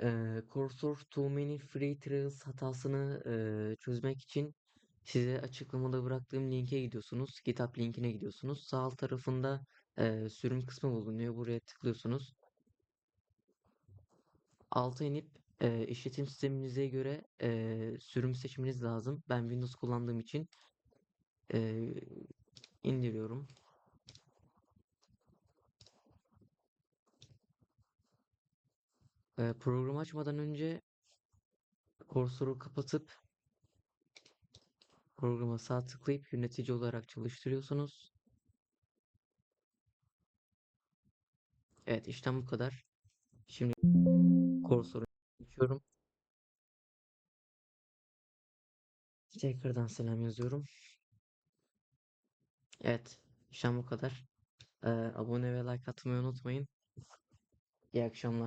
Eee Cursor Too Many Free Trials hatasını eee, çözmek için size açıklamada bıraktığım linke gidiyorsunuz. GitHub linkine gidiyorsunuz. Sağ alt tarafında eee, sürüm kısmı bulunuyor. Buraya tıklıyorsunuz. Alta inip eee, işletim sisteminize göre eee, sürüm seçmeniz lazım. Ben Windows kullandığım için eee, Eee, programı açmadan önce Cursor'u kapatıp programa sağ tıklayıp yönetici olarak çalıştırıyorsunuz. Evet işlem bu kadar. Şimdi Cursor'u açıyorum. Tekrardan selam yazıyorum. Evet işlem bu kadar. Eee, abone ve like atmayı unutmayın. İyi akşamlar.